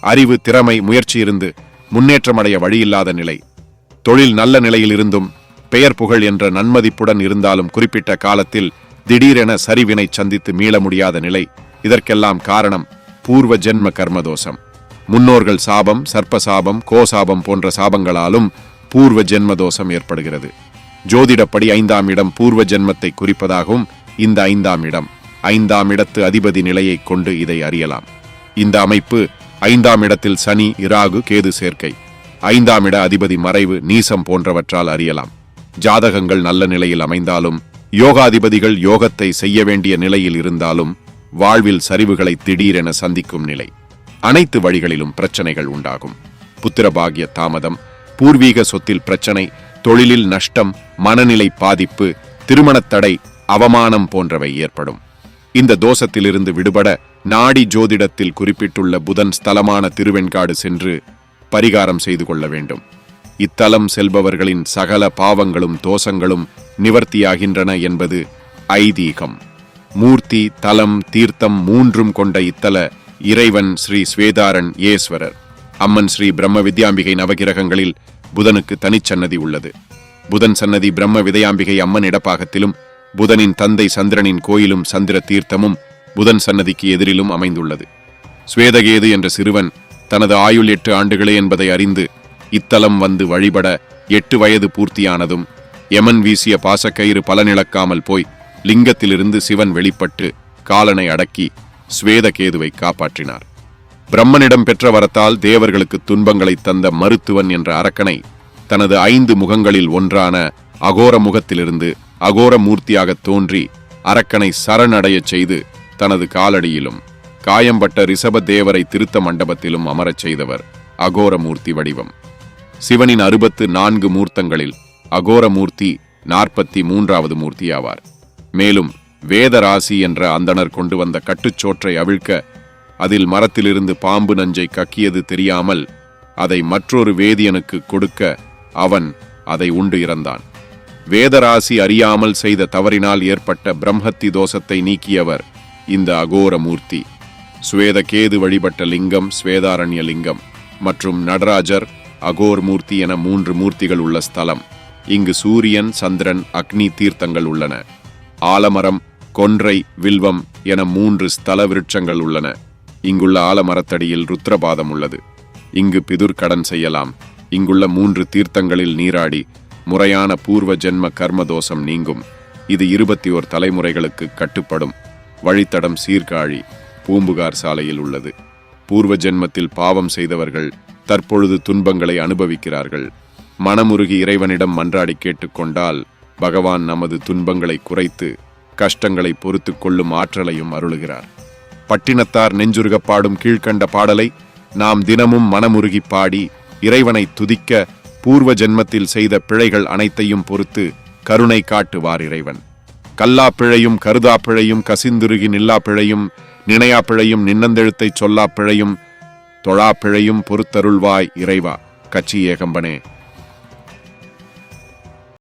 அறிவு திறமை முயற்சி இருந்து முன்னேற்றமடைய வழியில்லாத நிலை. தொழில் நல்ல நிலையில் இருந்தும் பெயர் புகழ் என்ற நன்மதிப்புடன் இருந்தாலும் குறிப்பிட்ட காலத்தில் திடீரென சரிவினை சந்தித்து மீள முடியாத நிலை. இதற்கெல்லாம் காரணம் பூர்வ ஜென்ம கர்மதோஷம். முன்னோர்கள் சாபம் சர்ப்ப சாபம் கோசாபம் போன்ற சாபங்களாலும் பூர்வ ஜென்ம தோஷம் ஏற்படுகிறது. ஜோதிடப்படி ஐந்தாம் இடம் பூர்வ ஜென்மத்தை குறிப்பதாகவும் இந்த ஐந்தாம் இடம். ஐந்தாம் இடத்து அதிபதி நிலையை கொண்டு இதை அறியலாம். இந்த அமைப்பு ஐந்தாம் இடத்தில் சனி இராகு கேது சேர்க்கை. ஐந்தாம் இட அதிபதி மறைவு நீசம் போன்றவற்றால் அறியலாம். ஜாதகங்கள் நல்ல நிலையில் அமைந்தாலும் யோகாதிபதிகள் யோகத்தை செய்ய வேண்டிய நிலையில் இருந்தாலும் வாழ்வில் சரிவுகளை திடீரென சந்திக்கும் நிலை. அனைத்து வழிகளிலும் பிரச்சனைகள் உண்டாகும். புத்திரபாகிய தாமதம் பூர்வீக சொத்தில் பிரச்சனை தொழிலில் நஷ்டம் மனநிலை பாதிப்பு திருமணத் தடை அவமானம் போன்றவை ஏற்படும். இந்த தோஷத்திலிருந்து விடுபட நாடி ஜோதிடத்தில் குறிப்பிட்டுள்ள புதன் ஸ்தலமான திருவெண்காடு சென்று பரிகாரம் செய்து கொள்ள வேண்டும். இத்தலம் செல்பவர்களின் சகல பாவங்களும் தோஷங்களும் நிவர்த்தியாகின்றன என்பது ஐதீகம். மூர்த்தி தலம் தீர்த்தம் மூன்றும் கொண்ட இத்தல இறைவன் ஸ்ரீ ஸ்வேதாரன் ஏஸ்வரர். அம்மன் ஸ்ரீ பிரம்ம வித்யாம்பிகை நவகிரகங்களில் புதனுக்கு தனிச்சன்னதி உள்ளது. புதன் சன்னதி பிரம்ம விதயாம்பிகை அம்மன் இடப்பாகத்திலும் புதனின் தந்தை சந்திரனின் கோயிலும் சந்திர தீர்த்தமும் புதன் சன்னதிக்கு எதிரிலும் அமைந்துள்ளது. ஸ்வேதகேது என்ற சிறுவன் தனது ஆயுள் எட்டு ஆண்டுகளே என்பதை அறிந்து இத்தலம் வந்து வழிபட எட்டு வயது பூர்த்தியானதும் யமன் வீசிய பாசக்கயிறு பலனிழக்காமல் போய் லிங்கத்திலிருந்து சிவன் வெளிப்பட்டு காலனை அடக்கி ஸ்வேதகேதுவை காப்பாற்றினார். பிரம்மனிடம் பெற்ற வரத்தால் தேவர்களுக்கு துன்பங்களை தந்த மருத்துவன் என்ற அரக்கனை தனது ஐந்து முகங்களில் ஒன்றான அகோர முகத்திலிருந்து அகோர மூர்த்தியாக தோன்றி அரக்கனை சரணடையச் செய்து தனது காலடியிலும் காயம்பட்ட ரிஷபதேவரை திருத்த மண்டபத்திலும் அமரச் செய்தவர் அகோரமூர்த்தி வடிவம். சிவனின் அறுபத்து நான்கு மூர்த்தங்களில் அகோரமூர்த்தி நாற்பத்தி மூன்றாவது மூர்த்தியாவார் மேலும் வேதராசி என்ற அந்தணர் கொண்டு வந்த கட்டுச்சோற்றை அவிழ்க்க அதில் மரத்திலிருந்து பாம்பு நஞ்சை கக்கியது தெரியாமல் அதை மற்றொரு வேதியனுக்கு கொடுக்க அவன் அதை உண்டு இறந்தான். வேதராசி அறியாமல் செய்த தவறினால் ஏற்பட்ட பிரம்மத்தி தோஷத்தை நீக்கியவர் இந்த அகோர மூர்த்தி. ஸ்வேதகேது வழிபட்ட லிங்கம் ஸ்வேதாரண்ய லிங்கம் மற்றும் நடராஜர் அகோர் மூர்த்தி என மூன்று மூர்த்திகள் உள்ள ஸ்தலம். இங்கு சூரியன் சந்திரன் அக்னி தீர்த்தங்கள் உள்ளன. ஆலமரம் கொன்றை வில்வம் என மூன்று ஸ்தல விருட்சங்கள் உள்ளன. இங்குள்ள ஆலமரத்தடியில் ருத்ரபாதம் உள்ளது. இங்கு பிதுர் கடன் செய்யலாம். இங்குள்ள மூன்று தீர்த்தங்களில் நீராடி முறையான பூர்வ ஜென்ம கர்மதோஷம் நீங்கும். இது இருபத்தி ஓர் தலைமுறைகளுக்கு கட்டுப்படும். வழித்தடம் சீர்காழி பூம்புகார் சாலையில் உள்ளது. பூர்வ ஜென்மத்தில் பாவம் செய்தவர்கள் தற்பொழுது துன்பங்களை அனுபவிக்கிறார்கள். மனமுருகி இறைவனிடம் மன்றாடி கேட்டுக்கொண்டால் பகவான் நமது துன்பங்களை குறைத்து கஷ்டங்களை பொறுத்து கொள்ளும் ஆற்றலையும் அருளுகிறார். பட்டினத்தார் நெஞ்சுருக பாடும் கீழ்க்கண்ட பாடலை நாம் தினமும் மனமுருகி பாடி இறைவனை துதிக்க பூர்வ ஜென்மத்தில் செய்த பிழைகள் அனைத்தையும் பொறுத்து கருணை காட்டுவார் இறைவன். கல்லா பிழையும் கருதா பிழையும் கசிந்துருகி நில்லா பிழையும் நினையா பிழையும் நின்னந்தெழுத்தைச் சொல்லா பிழையும் தொழா பிழையும் பொறுத்தருள்வாய் இறைவா. கச்சி ஏகம்பனே.